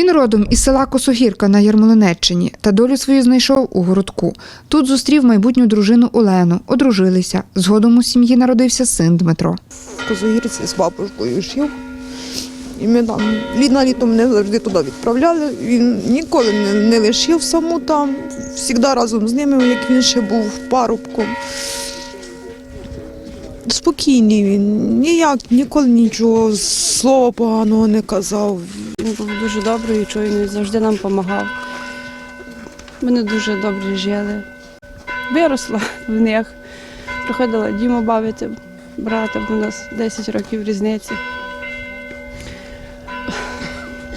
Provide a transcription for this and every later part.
Він родом із села Косогірка на Ярмолинеччині та долю свою знайшов у городку. Тут зустрів майбутню дружину Олену, одружилися. Згодом у сім'ї народився син Дмитро. в Козогірці з бабушкою жив. І ми там на літо мене завжди туди відправляли. Він ніколи не, не лишив саму там, завжди разом з ними, як він ще був парубком. Спокійний він, ніяк, ніколи нічого, слова поганого не казав. Він був дуже добрий чуйний, завжди нам допомагав. Ми дуже добре жили. Виросла в них. Приходила Діму бавити, брата, бо у нас 10 років різниці.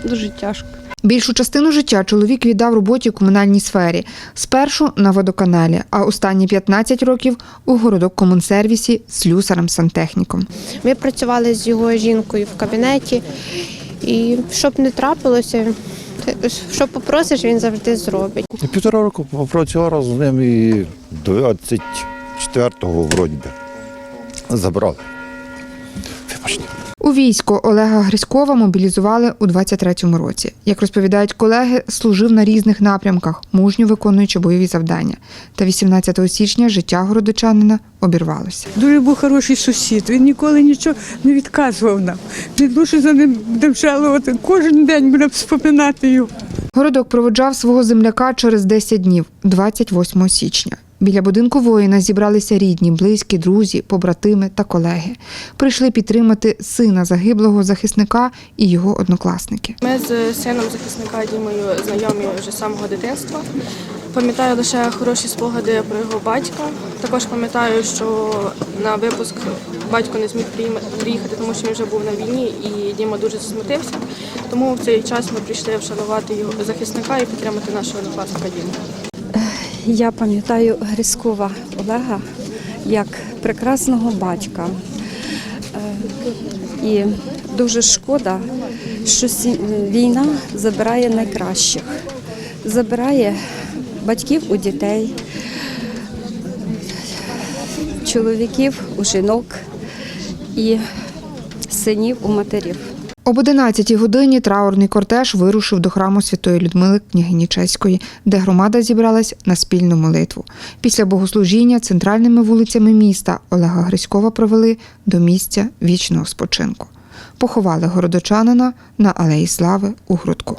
Дуже тяжко. Більшу частину життя чоловік віддав роботі в комунальній сфері. Спершу на водоканалі, а останні 15 років у городок комунсервісі слюсарем-сантехніком. Ми працювали з його жінкою в кабінеті, і щоб не трапилося, що попросиш, він завжди зробить. Півтора року попрацював разом з ним і 24-го вроді би забрали. Вибачте. У військо Олега Гриськова мобілізували у 23-му році. Як розповідають колеги, служив на різних напрямках, мужньо виконуючи бойові завдання. Та 18 січня життя городочанина обірвалося. Дуже був хороший сусід. Він ніколи нічого не відказував нам. Ми дуже за ним будемо жалувати. Кожен день будемо вспоминати його. Городок проводжав свого земляка через 10 днів, 28 січня. Біля будинку воїна зібралися рідні, близькі, друзі, побратими та колеги. Прийшли підтримати сина загиблого захисника і його однокласники. Ми з сином захисника Дімою знайомі вже з самого дитинства. Пам'ятаю лише хороші спогади про його батька. Також пам'ятаю, що на випуск батько не зміг приїхати, тому що він вже був на війні, і Діма дуже засмутився. Тому в цей час ми прийшли вшанувати його захисника і підтримати нашого однокласника Діму. Я пам'ятаю Грискова Олега як прекрасного батька. Е, І дуже шкода, що війна забирає найкращих, забирає батьків у дітей, чоловіків у жінок і синів у матерів. Об 11 годині траурний кортеж вирушив до храму Святої Людмили княгині Чеської, де громада зібралась на спільну молитву. Після богослужіння центральними вулицями міста Олега Гриськова провели до місця вічного спочинку. Поховали городочанина на Алеї Слави у Грудку.